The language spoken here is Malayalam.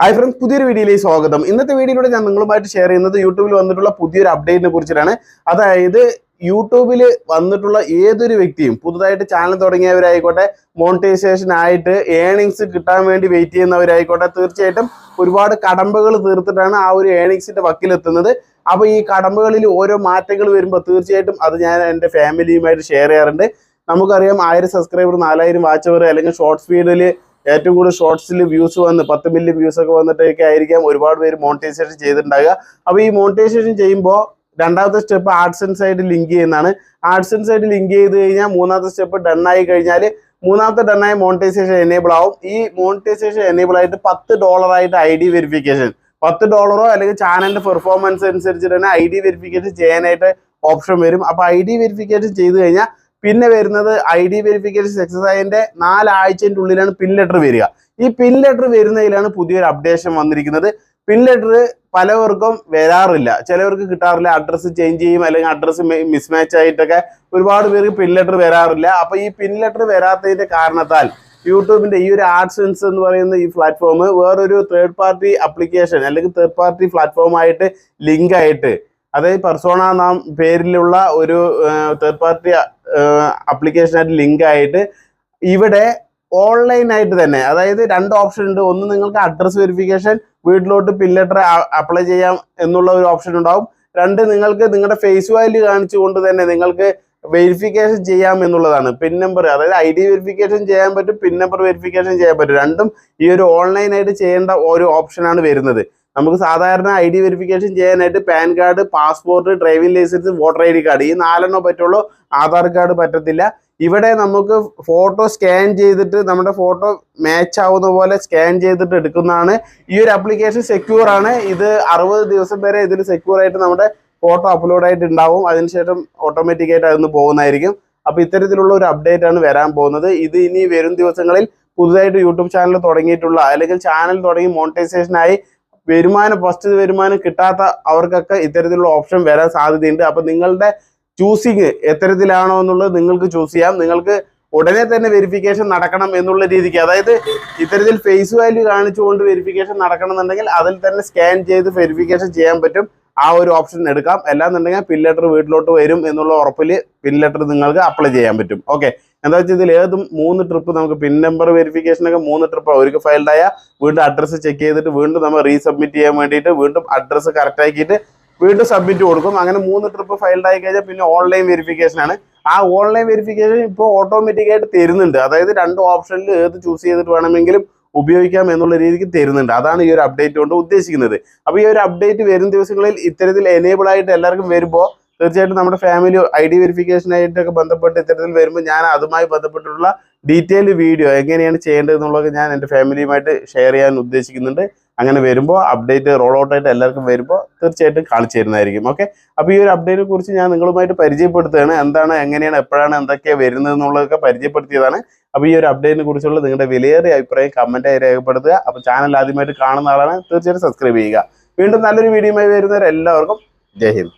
ഹായ് ഫ്രണ്ട്സ് പുതിയൊരു വീഡിയോയിലേക്ക് സ്വാഗതം. ഇന്നത്തെ വീഡിയോയിലൂടെ ഞാൻ നിങ്ങളുമായിട്ട് ഷെയർ ചെയ്യുന്നത് യൂട്യൂബിൽ വന്നിട്ടുള്ള പുതിയൊരു അപ്ഡേറ്റിനെ കുറിച്ചിട്ടാണ്. അതായത് യൂട്യൂബിൽ വന്നിട്ടുള്ള ഏതൊരു വ്യക്തിയും പുതുതായിട്ട് ചാനൽ തുടങ്ങിയവരായിക്കോട്ടെ മോണിറ്റൈസേഷൻ ആയിട്ട് ഏണിങ്സ് കിട്ടാൻ വേണ്ടി വെയിറ്റ് ചെയ്യുന്നവരായിക്കോട്ടെ തീർച്ചയായിട്ടും ഒരുപാട് കടമ്പകൾ തീർത്തിട്ടാണ് ആ ഒരു ഏണിങ്സിന്റെ വക്കിലെത്തുന്നത്. അപ്പോൾ ഈ കടമ്പകളിൽ ഓരോ മാറ്റങ്ങൾ വരുമ്പോൾ തീർച്ചയായിട്ടും അത് ഞാൻ എന്റെ ഫാമിലിയുമായിട്ട് ഷെയർ ചെയ്യാറുണ്ട്. നമുക്കറിയാം ആയിരം സബ്സ്ക്രൈബർ നാലായിരം വാച്ചവർ അല്ലെങ്കിൽ ഷോർട്ട്സ് സ്പീഡിൽ ഏറ്റവും കൂടുതൽ ഷോർട്സിൽ വ്യൂസ് വന്ന് പത്ത് മില്യൺ വ്യൂസ് ഒക്കെ വന്നിട്ടൊക്കെ ആയിരിക്കാം ഒരുപാട് പേര് മോണിറ്റൈസേഷൻ ചെയ്തിട്ടുണ്ടാകുക അപ്പോൾ ഈ മോണിറ്റൈസേഷൻ ചെയ്യുമ്പോൾ രണ്ടാമത്തെ സ്റ്റെപ്പ് ആർട്സ് സൈഡ് ലിങ്ക് ചെയ്യുന്നതാണ്. ആർട്സ് സൈഡ് ലിങ്ക് ചെയ്ത് കഴിഞ്ഞാൽ മൂന്നാമത്തെ സ്റ്റെപ്പ് ഡൺ ആയി കഴിഞ്ഞാൽ മൂന്നാമത്തെ ഡൺ ആയ മോണിറ്റൈസേഷൻ എനേബിൾ ആവും. ഈ മോണിറ്റൈസേഷൻ എനേബിൾ ആയിട്ട് പത്ത് ഡോളർ ആയിട്ട് ഐ ഡി വെരിഫിക്കേഷൻ പത്ത് ഡോളറോ അല്ലെങ്കിൽ ചാനലിന്റെ പെർഫോമൻസ് അനുസരിച്ച് തന്നെ ഐ ഡി വെരിഫിക്കേഷൻ ചെയ്യാനായിട്ട് ഓപ്ഷൻ വരും. അപ്പോൾ ഐ ഡി വെരിഫിക്കേഷൻ ചെയ്ത് കഴിഞ്ഞാൽ പിന്നെ വരുന്നത് ഐ ഡി വെരിഫിക്കേഷൻ സക്സസ് നാലാഴ്ചന്റെ ഉള്ളിലാണ് പിൻ ലെറ്റർ വരിക. ഈ പിൻ ലെറ്റർ വരുന്നതിലാണ് പുതിയൊരു അപ്ഡേഷൻ വന്നിരിക്കുന്നത്. പിൻ ലെറ്റർ പലവർക്കും വരാറില്ല. ചിലവർക്ക് കിട്ടാറില്ല. അഡ്രസ്സ് ചേഞ്ച് ചെയ്യും അല്ലെങ്കിൽ അഡ്രസ്സ് മിസ്മാച്ച് ആയിട്ടൊക്കെ ഒരുപാട് പേർക്ക് പിൻ ലെറ്റർ വരാറില്ല. അപ്പൊ ഈ പിൻ ലെറ്റർ വരാത്തതിന്റെ കാരണത്താൽ യൂട്യൂബിന്റെ ഈ ഒരു ആഡ്സെൻസ് എന്ന് പറയുന്ന ഈ പ്ലാറ്റ്ഫോം വേറൊരു തേർഡ് പാർട്ടി അപ്ലിക്കേഷൻ അല്ലെങ്കിൽ തേർഡ് പാർട്ടി പ്ലാറ്റ്ഫോം ആയിട്ട് ലിങ്ക് ആയിട്ട് അതായത് പെർസോണ നാം പേരിലുള്ള ഒരു തേർഡ് പാർട്ടി ആപ്ലിക്കേഷനായിട്ട് ലിങ്ക് ആയിട്ട് ഇവിടെ ഓൺലൈൻ ആയിട്ട് തന്നെ അതായത് രണ്ട് ഓപ്ഷൻ ഉണ്ട്. ഒന്ന് നിങ്ങൾക്ക് അഡ്രസ് വെരിഫിക്കേഷൻ വീട്ടിലോട്ട് പിൻ അപ്ലൈ ചെയ്യാം എന്നുള്ള ഒരു ഓപ്ഷൻ ഉണ്ടാവും. രണ്ട് നിങ്ങൾക്ക് നിങ്ങളുടെ ഫേസ് വാല്യൂ കാണിച്ചുകൊണ്ട് തന്നെ നിങ്ങൾക്ക് വെരിഫിക്കേഷൻ ചെയ്യാം എന്നുള്ളതാണ്. പിൻ നമ്പർ അതായത് ഐ ഡി വെരിഫിക്കേഷൻ ചെയ്യാൻ പറ്റും പിൻ നമ്പർ വെരിഫിക്കേഷൻ ചെയ്യാൻ പറ്റും. രണ്ടും ഈ ഒരു ഓൺലൈനായിട്ട് ചെയ്യേണ്ട ഒരു ഓപ്ഷനാണ് വരുന്നത്. നമുക്ക് സാധാരണ ഐ ഡി വെരിഫിക്കേഷൻ ചെയ്യാനായിട്ട് PAN card passport driving licence voter I D card ഈ നാലെണ്ണോ പറ്റുള്ളൂ. ആധാർ കാർഡ് പറ്റത്തില്ല. ഇവിടെ നമുക്ക് ഫോട്ടോ സ്കാൻ ചെയ്തിട്ട് നമ്മുടെ ഫോട്ടോ മാച്ച് ആവുന്ന പോലെ സ്കാൻ ചെയ്തിട്ട് എടുക്കുന്നതാണ്. ഈ ഒരു ആപ്ലിക്കേഷൻ സെക്യൂർ ആണ്. ഇത് അറുപത് ദിവസം വരെ ഇതിൽ സെക്യൂർ ആയിട്ട് നമ്മുടെ ഫോട്ടോ അപ്ലോഡ് ആയിട്ട് ഉണ്ടാവും. അതിനുശേഷം ഓട്ടോമാറ്റിക് ആയിട്ട് അതൊന്ന് പോകുന്നതായിരിക്കും. അപ്പൊ ഇത്തരത്തിലുള്ള ഒരു അപ്ഡേറ്റ് ആണ് വരാൻ പോകുന്നത്. ഇത് ഇനി വരും ദിവസങ്ങളിൽ പുതുതായിട്ട് യൂട്യൂബ് ചാനൽ തുടങ്ങിയിട്ടുള്ള അല്ലെങ്കിൽ ചാനൽ തുടങ്ങി മോണിറ്റൈസേഷനായി വരുമാനം ഫസ്റ്റ് വരുമാനം കിട്ടാത്ത അവർക്കൊക്കെ ഇത്തരത്തിലുള്ള ഓപ്ഷൻ വരാൻ സാധ്യതയുണ്ട്. അപ്പൊ നിങ്ങളുടെ ചൂസിങ് എത്തരത്തിലാണോ എന്നുള്ളത് നിങ്ങൾക്ക് ചൂസ് ചെയ്യാം. നിങ്ങൾക്ക് ഉടനെ തന്നെ വെരിഫിക്കേഷൻ നടക്കണം എന്നുള്ള രീതിക്ക് അതായത് ഇത്തരത്തിൽ ഫേസ് വാല്യൂ കാണിച്ചുകൊണ്ട് വെരിഫിക്കേഷൻ നടക്കണം എന്നുണ്ടെങ്കിൽ അതിൽ തന്നെ സ്കാൻ ചെയ്ത് വെരിഫിക്കേഷൻ ചെയ്യാൻ പറ്റും. ആ ഒരു ഓപ്ഷൻ എടുക്കാം. അല്ലാന്നുണ്ടെങ്കിൽ പിൻ ലെറ്റർ വീട്ടിലോട്ട് വരും എന്നുള്ള ഉറപ്പിൽ പിൻ ലെറ്റർ നിങ്ങൾക്ക് അപ്ലൈ ചെയ്യാൻ പറ്റും. ഓക്കെ എന്താ വെച്ചാൽ ഇതിൽ ഏതും മൂന്ന് ട്രിപ്പ് നമുക്ക് പിൻ നമ്പർ വെരിഫിക്കേഷൻ ഒക്കെ മൂന്ന് ട്രിപ്പ് അവർക്ക് ഫയൽഡ് ആയ വീണ്ടും അഡ്രസ്സ് ചെക്ക് ചെയ്തിട്ട് വീണ്ടും നമ്മൾ റീസബ്മിറ്റ് ചെയ്യാൻ വേണ്ടിയിട്ട് വീണ്ടും അഡ്രസ്സ് കറക്റ്റ് ആക്കിയിട്ട് വീണ്ടും സബ്മിറ്റ് കൊടുക്കും. അങ്ങനെ മൂന്ന് ട്രിപ്പ് ഫയൽഡ് ആയി കഴിഞ്ഞാൽ പിന്നെ ഓൺലൈൻ വെരിഫിക്കേഷൻ ആണ്. ആ ഓൺലൈൻ വെരിഫിക്കേഷൻ ഇപ്പോൾ ഓട്ടോമാറ്റിക് ആയിട്ട് തരുന്നുണ്ട്. അതായത് രണ്ട് ഓപ്ഷനിൽ ഏത് ചൂസ് ചെയ്തിട്ട് വേണമെങ്കിലും ഉപയോഗിക്കാം എന്നുള്ള രീതിക്ക് തരുന്നുണ്ട്. അതാണ് ഈ ഒരു അപ്ഡേറ്റ് കൊണ്ട് ഉദ്ദേശിക്കുന്നത്. അപ്പോൾ ഈ ഒരു അപ്ഡേറ്റ് വരും ദിവസങ്ങളിൽ ഇത്തരത്തിൽ എനേബിൾ ആയിട്ട് എല്ലാവർക്കും വരുമ്പോൾ തീർച്ചയായിട്ടും നമ്മുടെ ഫാമിലി ഐ ഡി വെരിഫിക്കേഷനായിട്ടൊക്കെ ബന്ധപ്പെട്ട് ഇത്തരത്തിൽ വരുമ്പോൾ ഞാൻ അതുമായി ബന്ധപ്പെട്ടിട്ടുള്ള ഡീറ്റെയിൽ വീഡിയോ എങ്ങനെയാണ് ചെയ്യേണ്ടത് എന്നുള്ളത് ഞാൻ എന്റെ ഫാമിലിയുമായിട്ട് ഷെയർ ചെയ്യാൻ ഉദ്ദേശിക്കുന്നുണ്ട്. അങ്ങനെ വരുമ്പോൾ അപ്ഡേറ്റ് റോൾ ഔട്ട് ആയിട്ട് എല്ലാവർക്കും വരുമ്പോൾ തീർച്ചയായിട്ടും കാണിച്ചു തരുന്നതായിരിക്കും. ഓക്കെ അപ്പോൾ ഈ ഒരു അപ്ഡേറ്റിനെ കുറിച്ച് ഞാൻ നിങ്ങളുമായിട്ട് പരിചയപ്പെടുത്തുകയാണ്. എന്താണ് എങ്ങനെയാണ് എപ്പോഴാണ് എന്തൊക്കെയാണ് വരുന്നത് എന്നുള്ളതൊക്കെ പരിചയപ്പെടുത്തിയതാണ്. അപ്പോൾ ഈ ഒരു അപ്ഡേറ്റിനെ കുറിച്ചുള്ള നിങ്ങളുടെ വിലയേറിയ അഭിപ്രായം കമന്റായി രേഖപ്പെടുത്തുക. അപ്പോൾ ചാനൽ ആദ്യമായിട്ട് കാണുന്ന ആളാണ് തീർച്ചയായിട്ടും സബ്സ്ക്രൈബ് ചെയ്യുക. വീണ്ടും നല്ലൊരു വീഡിയോയുമായി വരുന്നവരെല്ലാവർക്കും ജയ് ഹിന്ദ്.